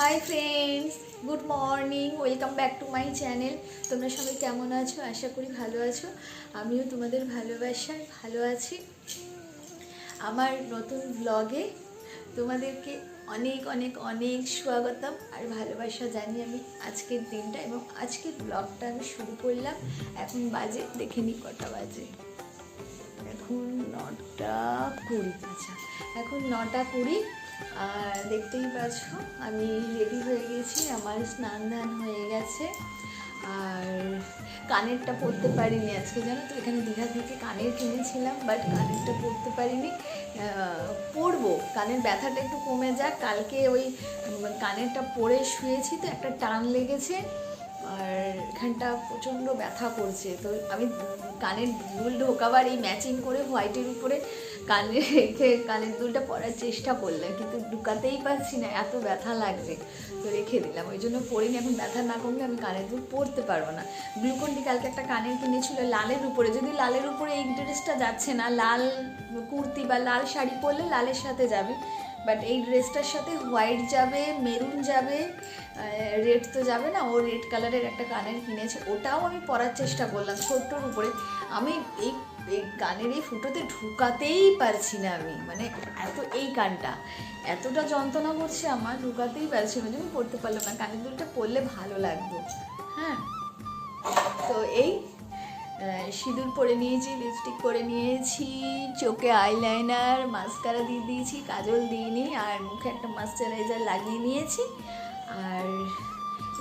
Hi friends good morning welcome back to my channel তোমরা সবাই কেমন আছো? আশা করি ভালো আছো। আমিও তোমাদের ভালোবাসায় ভালো আছি। আমার নতুন ব্লগে তোমাদেরকে অনেক অনেক অনেক স্বাগতম আর ভালোবাসা জানি আমি আজকের দিনটা এবং আজকের ব্লগটা আমি শুরু করলাম। এখন বাজে, দেখে নিই কটা বাজে। এখন নটা কুড়ি আচ্ছা। এখন নটা কুড়ি আর দেখতেই পাচ্ছ, আমি রেডি হয়ে গেছি, আমার স্নান ধান হয়ে গেছে। আর কানেরটা পরতে পারিনি আজকে, জানো তো, এখানে দীঘা থেকে কানের কিনেছিলাম বাট কানেরটা পরতে পারিনি। পরবো, কানের ব্যথাটা একটু কমে যাক, কালকে ওই কানেরটা পরে শুয়েছি তো, একটা টান লেগেছে, আর এখানটা প্রচণ্ড ব্যথা করছে। তো আমি কানের দুল ঢোকাবার এই ম্যাচিং করে হোয়াইটের উপরে কানে রেখে কানের দুলটা পরার চেষ্টা করলাম কিন্তু ঢুকাতেই পারছি না, এত ব্যথা লাগছে। তো রেখে দিলাম, ওই জন্য পরিনি এখন ব্যথা না কমলে আমি কানের দুল পরতে পারব না। গ্লুকন্ডি কালকে একটা কানের কিনেছিল, লালের উপরে, যদি লালের উপরে এই ড্রেসটা যাচ্ছে না, লাল কুর্তি বা লাল শাড়ি পরলে লালের সাথে যাবে, বাট এই ড্রেসটার সাথে হোয়াইট যাবে, মেরুন যাবে রেড তো যাবে না, ও রেড কালারের একটা কানের কিনেছে, ওটাও আমি পরার চেষ্টা করলাম ছোট্টর উপরে। আমি এই এই কানের এই ফুটোতে ঢুকাতেই পারছি না আমি। মানে এত এই কানটা এতটা যন্ত্রণা করছে আমার, ঢুকাতেই পারছি না আমি পড়তে পারলাম না। কানের দুলটা পরলে ভালো লাগতো হ্যাঁ। তো এই সিঁদুর পরে নিয়েছি লিপস্টিক করে নিয়েছি, চোখে আইলাইনার মাস্কারা দিয়ে দিয়েছি, কাজল দিইনি, আর মুখে একটা ময়শ্চারাইজার লাগিয়ে নিয়েছি। আর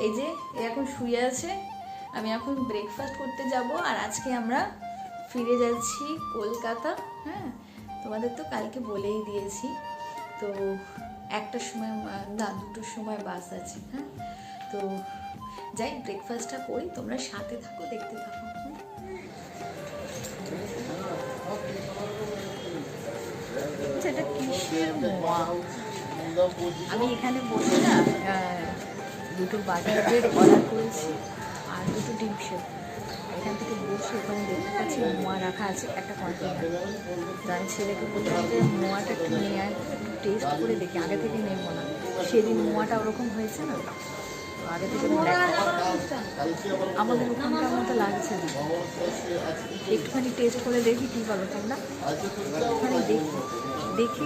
এই যে এখন শুয়ে আছে। আমি এখন ব্রেকফাস্ট করতে যাব, আর আজকে আমরা ফিরে যাচ্ছি কলকাতা হ্যাঁ? তোমাদের তো কালকে বলেই দিয়েছি। তো একটার সময় না দুটোর সময় বাস আছে হ্যাঁ? তো যাই ব্রেকফাস্টটা করি তোমরা সাথে থাকো দেখতে থাকো এটা কিসের মোয়া আমি এখানে বসে না দুটো বাটার ব্রেড অর্ডার করেছি আর দুটো ডিম সেদ্ধ। এখান থেকে বসে ওখানে পাচ্ছি মোয়া রাখা আছে একটা কন্টেনার তো আমি ছেলেকে বললাম যে মোয়াটা একটু নিয়ে আয়, একটু টেস্ট করে দেখি আগে থেকে নেব না। সেদিন মোয়াটা ওরকম হয়েছে না? তো আগে থেকে আমাদের ওখানকার মতো লাগছে না। একটুখানি টেস্ট করে দেখি কী বলো তোমরা? একটুখানি দেখি। দেখি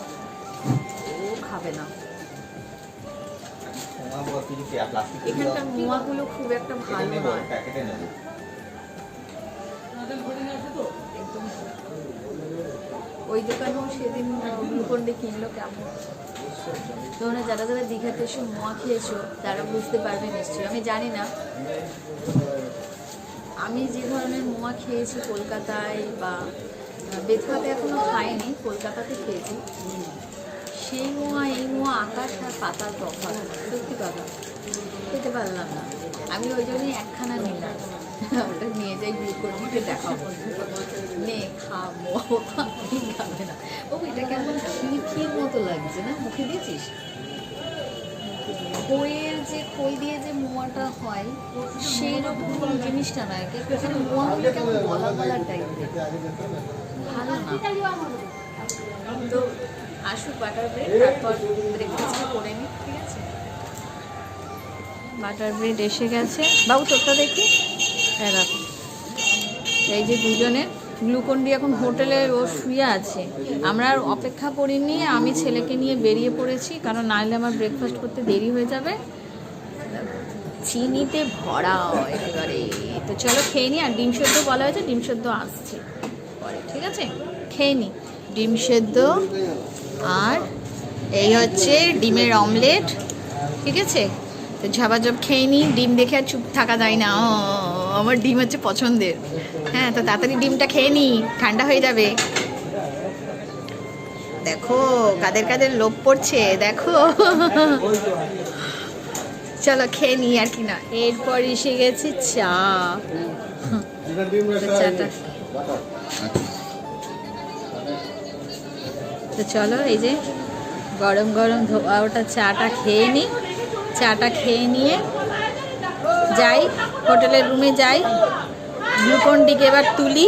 না। এখানকার মোয়াগুলো খুব একটা ভালো নয়। একদম ওই দোকানেও সেদিন গ্লুকন্ডে কিনলো কেমন? তোমরা যারা যারা দীঘাতে এসে মোয়া খেয়েছো তারা বুঝতে পারবে নিশ্চয়ই। আমি জানি না। আমি যে ধরনের মোয়া খেয়েছি কলকাতায় বা বেথুয়াতে এখনও খাইনি কলকাতাতে খেয়েছি। সেই মোয়া এই মোয়া আকাশ আর পাতার তফাৎ সত্যি কথা খেতে পারলাম না আমি ওই জন্যই একখানা নিলাম ওটা নিয়ে যাই গ্লুকোনিকে দেখাবো নে খাব খাবে না ও এটা কেমন ক্ষীর মতো লাগছে না মুখে দিয়েছিস খইয়ের যে খই দিয়ে যে মোয়াটা হয় সেই রকম কোনো জিনিসটা নয় এখানে মোয়াগুলো কেমন গলা গলা টাইপের ভালো না তো আসুক বাটার ব্রেড তারপর ব্রেকফাস্টটা করে নিই ঠিক আছে? বাটার ব্রেড এসে গেছে। বাবু তোরটা দেখি? হ্যাঁ এই যে দুজনে গ্লুকন্ডি এখন হোটেলে ও শুয়ে আছে। আমরা আর অপেক্ষা করিনি, আমি ছেলেকে নিয়ে বেরিয়ে পড়েছি, কারণ নাহলে আমার ব্রেকফাস্ট করতে দেরি হয়ে যাবে। চিনিতে ভরা একেবারে। তো চলো খেয়ে নি আর ডিম সেদ্ধ বলা হয়েছে, ডিম সেদ্ধ আসছে। পরে, ঠিক আছে? খেয়ে নি ডিম সেদ্ধ আর এই হচ্ছে ডিমের অমলেট ঠিক আছে? তো ঝাবাঝপ খেয়ে নিই ডিম দেখে আর চুপ থাকা যায় না। ও, আমার ডিম হচ্ছে পছন্দের। হ্যাঁ তো তাড়াতাড়ি ডিমটা খেয়ে নিই ঠান্ডা হয়ে যাবে। দেখো কাদের কাদের লোভ পড়ছে দেখো। চলো খেয়ে নিই আর কি না। এরপর এসে গেছে চা। চাটা তো চলো এই যে গরম গরম ধোয়া, ওটা চাটা খেয়ে নিই চাটা খেয়ে নিয়ে যাই, হোটেলের রুমে যাই। গ্লুকন ডিকে এবার তুলি।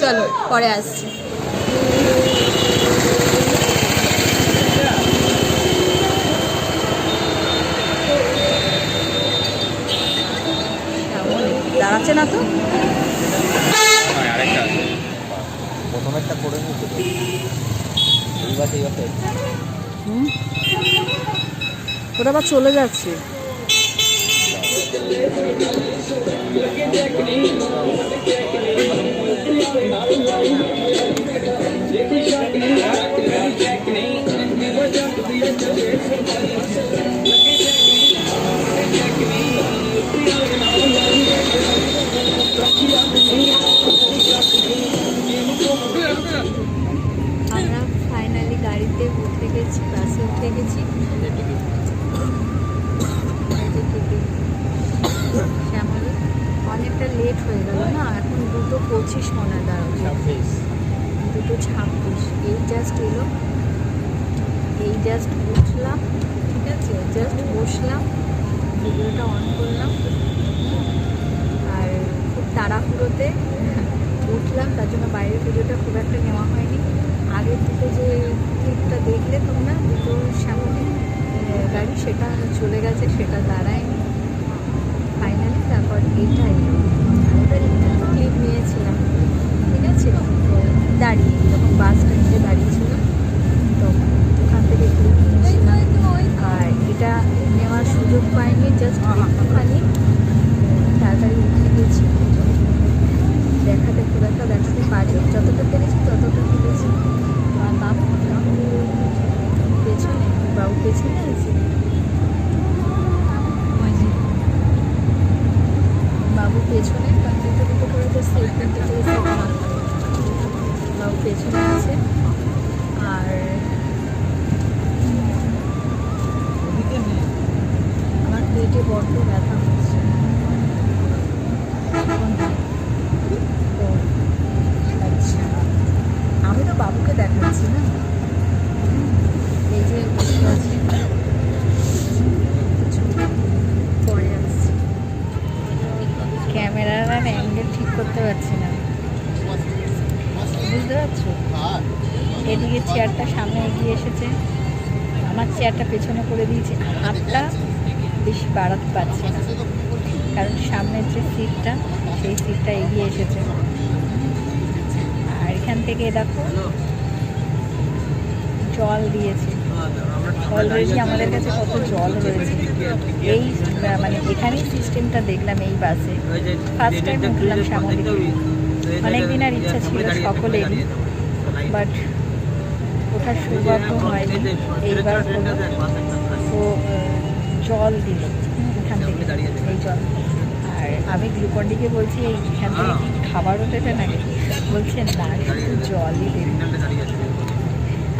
চলো, পরে আসছি। দাঁড়াচ্ছে না তো? আছে। প্রথম একটা করে এই বাসে এই বাসে হুম ওটা আবার চলে যাচ্ছে আমরা ফাইনালি গাড়িতে উঠে গেছি টিকিট। শ্যামলী অনেকটা লেট হয়ে গেল না? এখন দুটো পঁচিশ মনে দাঁড়াচ্ছে দুটো ছাব্বিশ। এই জাস্ট এলো। এই জাস্ট উঠলাম ঠিক আছে? জাস্ট বসলাম ভিডিওটা অন করলাম। আর খুব তাড়াহুড়োতে উঠলাম তার জন্য বাইরের ভিডিওটা খুব একটা নেওয়া হয়নি। আগের দুটো যে ক্লিপটা দেখলে তোমরা, দুটো সামনে গাড়ি সেটা চলে গেছে, সেটা দাঁড়ায়নি। ফাইনালি তারপর এইটা এলো। ওটার একটু ক্লিপ নিয়েছিলাম। ঠিক আছে? দাঁড়িয়ে, যখন বাস স্ট্যান্ডে দাঁড়িয়েছিল তো ওখান থেকে ক্লিপ নিয়েছিলাম আর এটা নেওয়ার সুযোগ পাইনি জাস্ট একটুখানি তাড়াতাড়ি উঠে গেছি দেখাতে খুব একটা দেখাতে পারি যতটা পেরেছি ততটা পেরেছি আর বাবু বাবু পেছনে বাবু পেছনে আছে ওই যে। বাবু পেছনে কারণ দুটো দুটো করে তো সেট কিনতে চেয়েছে বাবু পেছনে আছে আর আমার পেটে বড্ড ব্যথা হচ্ছে। আচ্ছা আমি তো বাবুকে দেখাচ্ছি না। ঠিক করতে পারছি না। বুঝতে পারছ? এদিকে চেয়ারটা সামনে এগিয়ে এসেছে। আমার চেয়ারটা পেছনে করে দিয়েছি। হাতটা বেশি বাড়াতে পারছি না। কারণ সামনের যে সিটটা সেই সিটটা এগিয়ে এসেছে। আর এখান থেকে দেখো, জল দিয়েছে। অলরেডি আমাদের কাছে কত জল রয়েছে। এই মানে এখানেই সিস্টেমটা দেখলাম এই বাসে। ফার্স্ট টাইম উঠলাম শ্যামলীতে অনেকদিন আর ইচ্ছা ছিল সকলেরই বাট ওঠার সৌভাগ্য হয়নি। এইবার তো জল দিল এখান থেকে এই জল। আর আমি গ্লুকন্ডিকে বলছি এই এখান থেকে কি খাবার ওঠেছে নাকি? বলছে না শুধু জলই দেবে।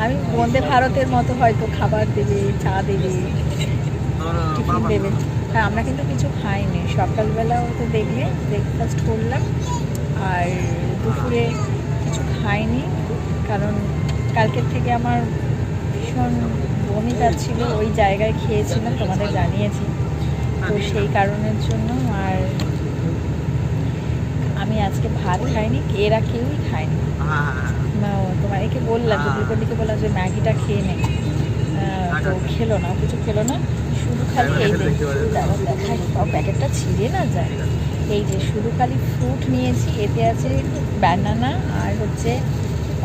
আমি বন্দে ভারতের মতো হয়তো খাবার দেবে চা দেবে টিফিন দেবে। হ্যাঁ আমরা কিন্তু কিছু খাইনি। সকালবেলাও তো দেখলে ব্রেকফাস্ট করলাম। আর দুপুরে কিছু খাইনি কারণ কালকের থেকে আমার ভীষণ বমি পাচ্ছিল ওই জায়গায় খেয়েছিলাম তোমাদের জানিয়েছি। তো সেই কারণের জন্য আর আমি আজকে ভাত খাইনি এরা কেউই খায়নি। তোমার একে বললাম যে দুপুরদিকে বললাম যে ম্যাগিটা খেয়ে নে। তো খেলো না কিছু খেলো না। শুধু খালি এই যে দেখাই তাও প্যাকেটটা ছিঁড়ে না যায়। এই যে শুধু খালি ফ্রুট নিয়েছি এতে আছে ব্যানানা আর হচ্ছে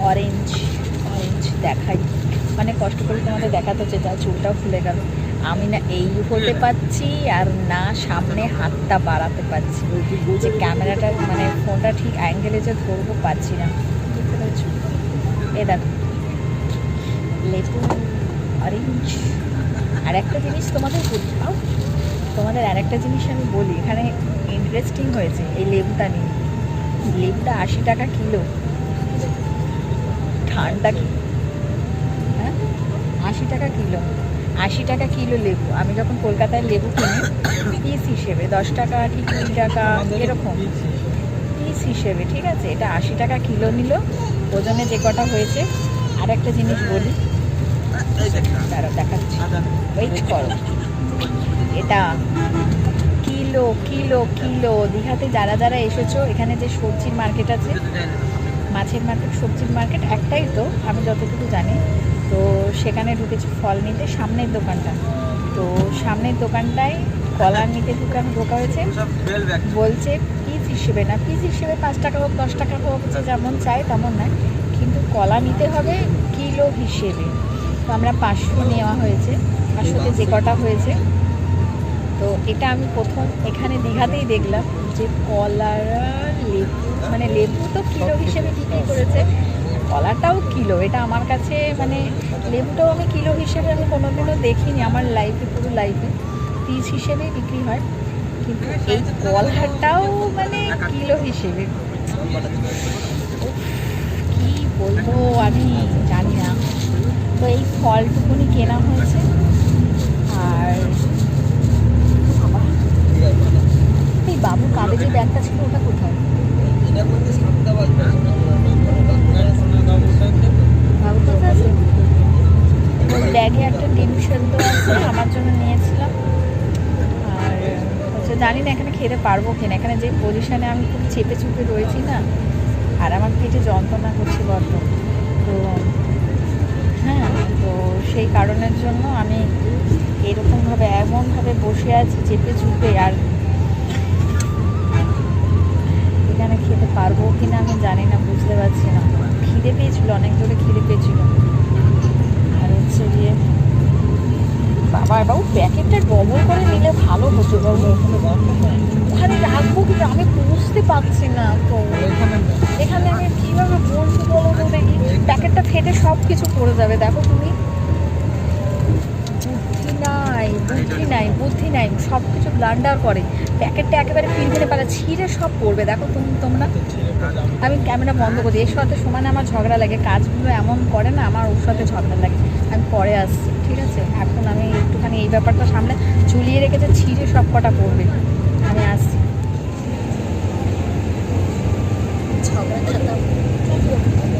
অরেঞ্জ অরেঞ্জ দেখাই। মানে কষ্ট করে তোমাদের দেখাতে হচ্ছে, যা চুলটাও খুলে গেল। আমি না এই হতে পারছি আর না সামনে হাতটা বাড়াতে পারছি যে ক্যামেরাটা মানে ফোনটা ঠিক অ্যাঙ্গেলে যে ধরবো পারছি না। বুঝতে এ দেখো। লেবু অরেঞ্জ আর একটা জিনিস তোমাদের বলি তোমাদের আর একটা জিনিস আমি বলি, এখানে ইন্টারেস্টিং হয়েছে এই লেবুটা নিয়ে। লেবুটা আশি টাকা কিলো। ঠান্ডা আশি টাকা কিলো। আশি টাকা কিলো লেবু। আমি যখন কলকাতায় লেবু কিনি, পিস হিসেবে, দশ টাকা কি কুড়ি টাকা, এরকম। পিস হিসেবে, ঠিক আছে? এটা আশি টাকা কিলো নিল। ওজনে যে কটা হয়েছে আর একটা জিনিস বলি। দাঁড়া দেখাচ্ছি। ওয়েট করো। এটা কিলো কিলো কিলো। দীঘাতে যারা যারা এসেছ, এখানে যে সবজির মার্কেট আছে, মাছের মার্কেট, সবজির মার্কেট, একটাই তো, আমি যতটুকু জানি। তো সেখানে ঢুকেছি ফল নিতে, সামনের দোকানটা। তো সামনের দোকানটায় কলা নিতে ঢুকে আমি ঢোকা হয়েছে। বলছে পিস হিসেবে না পিস হিসেবে পাঁচ টাকা হোক, দশ টাকা হোক, যে যেমন চাই তেমন নয়। কিন্তু কলা নিতে হবে কিলো হিসেবে। তো আমরা পাঁচশো নেওয়া হয়েছে, পাঁচশোতে যে কটা হয়েছে। তো এটা আমি প্রথম এখানে দীঘাতেই দেখলাম যে কলার লেবু মানে লেবু তো কিলো হিসেবে বিক্রি করেছে। কলাটাও কিলো। এটা আমার কাছে মানে লেবুটাও আমি কিলো হিসেবে আমি কোনোদিনও দেখিনি। আমার লাইফে পুরো লাইফে পিস হিসেবেই বিক্রি হয়। কিন্তু এই কলাটাও মানে কিলো হিসেবে। কি বলব আমি জানি না। তো এই ফলটুকুনি কেনা হয়েছে। আর এই বাবু কাঁধে যে ব্যাগটা ছিল, ওটা কোথায়? বাবু ব্যাগে একটা ডিম সেদ্ধ আছে, আমার জন্য নিয়েছিলাম। আর হচ্ছে জানি না এখানে খেতে পারব কিনা। এখানে যে পজিশনে আমি খুব চেপে চুপে রয়েছি না, আর আমার পেটে যন্ত্রণা করছে বড্ড। তো হ্যাঁ তো সেই কারণের জন্য আমি এরকমভাবে, এমনভাবে বসে আছি, চেপে চুপে, আর এখানে খেতে পারব কি না আমি জানি না, বুঝতে পারছি না। খিদে পেয়েছিল, অনেক জোরে খিদে পেয়েছিল। আর হচ্ছে গিয়ে, বাবা, বাবু, প্যাকেটটা ডবল করে নিলে ভালো হতো বাবু। ওখানে রাখব কিন্তু আমি বুঝতে পারছি না তো। এখানে আমি কীভাবে বলব বলো তো দেখি? প্যাকেটটা ফেটে সব কিছু পড়ে যাবে। দেখো তুমি। বুদ্ধি নাই বুদ্ধি নাই সব কিছু ব্লান্ডার করে। প্যাকেটটা একেবারে পিনপিনে পালা, ছিঁড়ে সব পড়বে। দেখো তুমি, তোমরা। আমি ক্যামেরা বন্ধ করি এর সাথে সমানে আমার ঝগড়া লাগে। কাজগুলো এমন করে না, আমার ওর সাথে ঝগড়া লাগে। আমি পরে আসছি, ঠিক আছে? এখন আমি একটুখানি এই ব্যাপারটা সামনে ঝুলিয়ে রেখেছে ছিঁড়ে সব কটা পড়বে। আমি আসছি। ঝগড়া খাতাম ঝগড়া খাতাম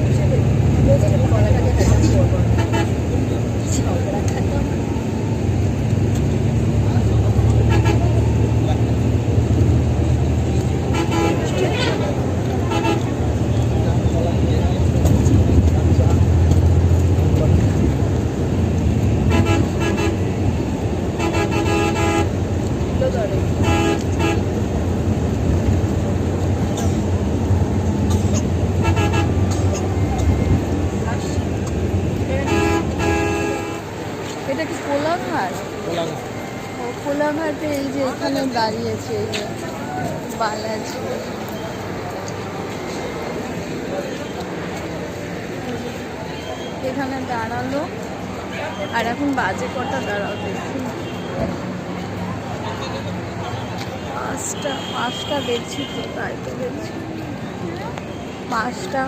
এটা কি কোলাঘাট ও কোলাঘাটে এই যে এখানে দাঁড়িয়েছে বালাজি এখানে দাঁড়াল আর এখন বাজে কটা দাঁড়াও দেখি। পাঁচটা পাঁচটা দেখছি তো তাই তো দেখছি পাঁচটা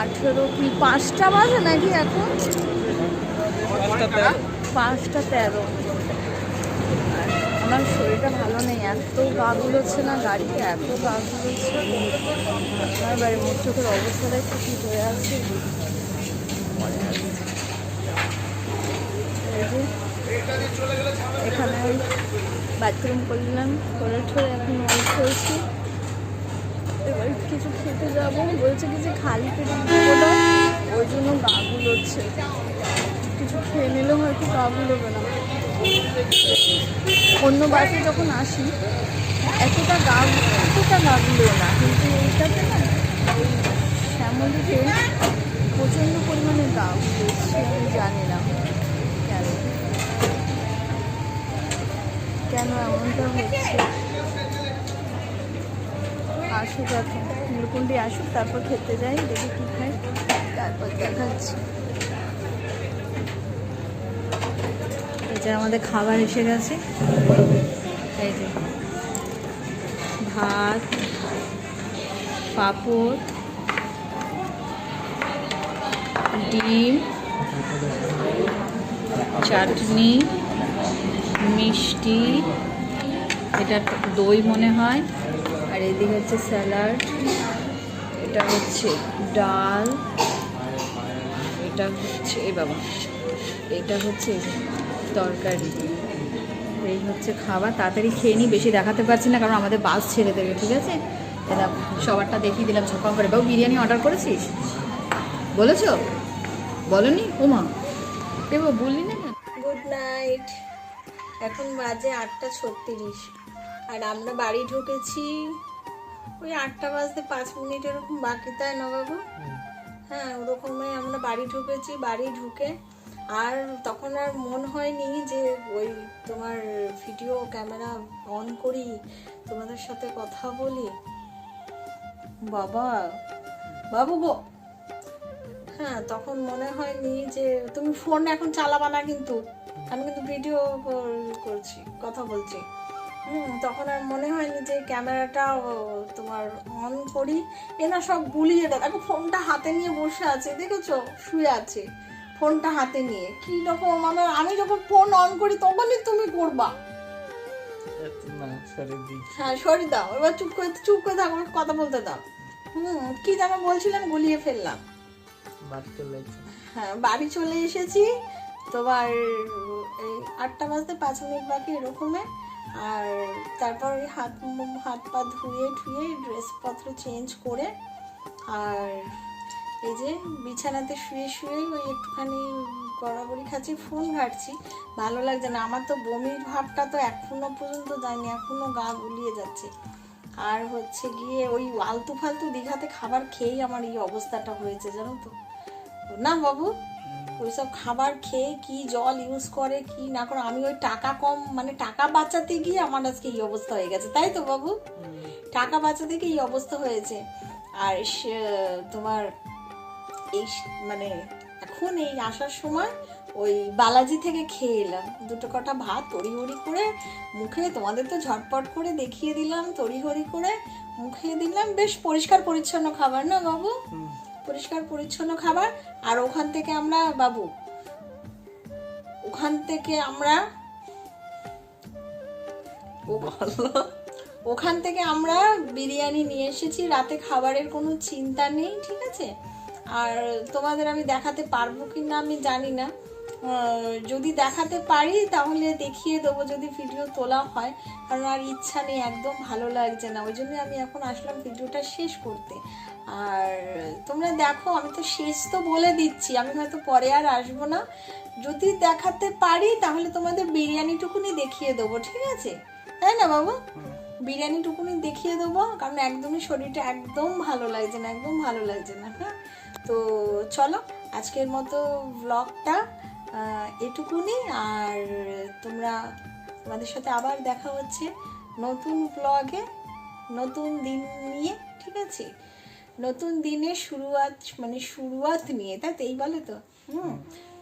আঠেরো কি পাঁচটা বাজে নাকি এখন? পাঁচটা তেরো। আমার শরীরটা ভালো নেই, এত গা গুলোচ্ছে না, গাড়িতে এত গা গুলোচ্ছে আমার বাড়ির মুখ চোখের অবস্থাটাই ঠিক হয়ে আছে। এখানে বাথরুম করলাম, করে ঠরে এখন ওই খেয়েছি এবার কিছু খেতে যাব। বলছে কি যে খালি পেটে দেবো না, ওই জন্য গা গুলোচ্ছে কিছু খেয়ে নিলেও হয়তো গা গুলোবে না। অন্য বাসে যখন আসি, এতটা গা এতটা গা গুলো না। কিন্তু এইটাতে না ওই শ্যামলিতে প্রচণ্ড পরিমাণে গা গুলোচ্ছে আমি জানি না কেন। কেন এমনটা হচ্ছে? আসুক এখন নীলকুণ্ডি আসুক, তারপর খেতে যাই, দেখি কী খাই, তারপর দেখাচ্ছি। যে আমাদের খাবার এসে গেছে এই যে ভাত, পাঁপড়, ডিম, চাটনি, মিষ্টি, এটা দই মনে হয়। আর এদিকে হচ্ছে স্যালাড, এটা হচ্ছে ডাল, এটা হচ্ছে, এ বাবা, এটা হচ্ছে তরকারি। এই হচ্ছে খাবার তাড়াতাড়ি খেয়ে নিই বেশি দেখাতে পারছি না কারণ আমাদের বাস ছেড়ে দেবে ঠিক আছে? এটা সবারটা দেখিয়ে দিলাম ঝপাম করে। বাবু বিরিয়ানি অর্ডার করেছিস? বলেছ? বলনি? ওমা এ বাবা বললি না গুড নাইট এখন বাজে আটটা ছত্রিশ। আর আমরা বাড়ি ঢুকেছি ওই আটটা বাজতে পাঁচ মিনিট এরকম বাকি তাই না বাবু? হ্যাঁ ওরকমই আমরা বাড়ি ঢুকেছি বাড়ি ঢুকে আর তখন আর মন হয়নি যে ওই তোমার ভিডিও ক্যামেরা অন করি, তোমাদের সাথে কথা বলি। বাবা, বাবু গো। হ্যাঁ তখন মনে হয়নি যে তুমি ফোন এখন চালাবা না কিন্তু। আমি কিন্তু ভিডিও করছি, কথা বলছি। হুম, তখন আর মনে হয়নি যে ক্যামেরাটা তোমার অন করি। এ না সব গুলিয়ে দেয়। দেখো ফোনটা হাতে নিয়ে বসে আছে, দেখেছ? শুয়ে আছে। ফোনটা হাতে নিয়ে। কি রকম? মানে আমি যখন ফোন অন করি তখনই তুমি করবা। হ্যাঁ সরি দাও। এবার চুপ করে চুপ করে থাকো কথা বলতে দাও। হুম কি যেন বলছিলাম গুলিয়ে ফেললাম। হ্যাঁ বাড়ি চলে এসেছি। তোমার এই আটটা বাজতে পাঁচ মিনিট বাকি এরকমে। আর তারপর ওই হাত হাত পা ধুয়ে ধুয়ে ড্রেসপত্র চেঞ্জ করে আর এই যে বিছানাতে শুয়ে শুয়ে ওই একটুখানি গড়াগড়ি খাচ্ছি ফোন ঘাটছি ভালো লাগছে না। আমার তো বমির ভাবটা তো এখনও পর্যন্ত যায়নি এখনও গা গুলিয়ে যাচ্ছে। আর হচ্ছে গিয়ে ওই আলতু ফালতু দীঘাতে খাবার খেয়েই আমার এই অবস্থাটা হয়েছে জানো তো। না বাবু ওইসব খাবার খেয়ে কি জল ইউজ করে কি না করে আমি ওই টাকা কম মানে টাকা বাঁচাতে গিয়ে আমার আজকে এই অবস্থা হয়ে গেছে তাই তো বাবু? টাকা বাঁচাতে গিয়ে এই অবস্থা হয়েছে। আর সে- তোমার এই মানে এখন এই আসার সময় ওই বালাজি থেকে খেয়ে এলাম। দুটো কটা ভাত তড়িহড়ি করে মুখে তোমাদের তো ঝটপট করে দেখিয়ে দিলাম তড়িহড়ি করে মুখে দিলাম। বেশ পরিষ্কার পরিচ্ছন্ন খাবার না বাবু? পরিষ্কার পরিচ্ছন্ন খাবার। আর ওখান থেকে আমরা বাবু ওখান থেকে আমরা ও বলল ওখান থেকে আমরা বিরিয়ানি নিয়ে এসেছি। রাতে খাবারের কোনো চিন্তা নেই ঠিক আছে? আর তোমাদের আমি দেখাতে পারব কি না আমি জানি না। যদি দেখাতে পারি তাহলে দেখিয়ে দেবো যদি ভিডিও তোলা হয়। কারণ আর ইচ্ছা নেই, একদম ভালো লাগছে না। ওই জন্য আমি এখন আসলাম ভিডিওটা শেষ করতে। আর তোমরা দেখো, আমি তো শেষ তো বলে দিচ্ছি, আমি হয়তো পরে আর আসব না। যদি দেখাতে পারি তাহলে তোমাদের বিরিয়ানিটুকুনি দেখিয়ে দেবো, ঠিক আছে? তাই না বাবু? বিরিয়ানিটুকুনি দেখিয়ে দেবো, কারণ একদমই শরীরটা একদম ভালো লাগছে না, একদম ভালো লাগছে না হ্যাঁ? তো চলো, আজকের মতো ব্লগটা এটুকুনি। আর তোমরা, তোমাদের সাথে আবার দেখা হচ্ছে নতুন ব্লগে নতুন দিন নিয়ে, ঠিক আছে? নতুন দিনের শুরুয়াত মানে শুরুয়াত নিয়ে, তাই তো? এই বলে তো? হুম।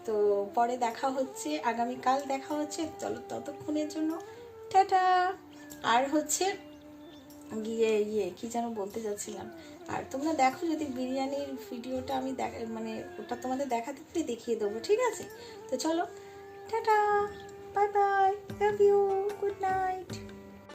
তো পরে দেখা হচ্ছে, আগামীকাল দেখা হচ্ছে। চলো ততক্ষণের জন্য, টাটা। আর হচ্ছে, গিয়ে ইয়ে কি যেন বলতে যাচ্ছিলাম আর তোমরা দেখো যদি বিরিয়ানির ভিডিওটা আমি মানে ওটা তোমাদের দেখাতে পারি দেখিয়ে দেবো, ঠিক আছে? তো চলো, tata, bye bye love you good night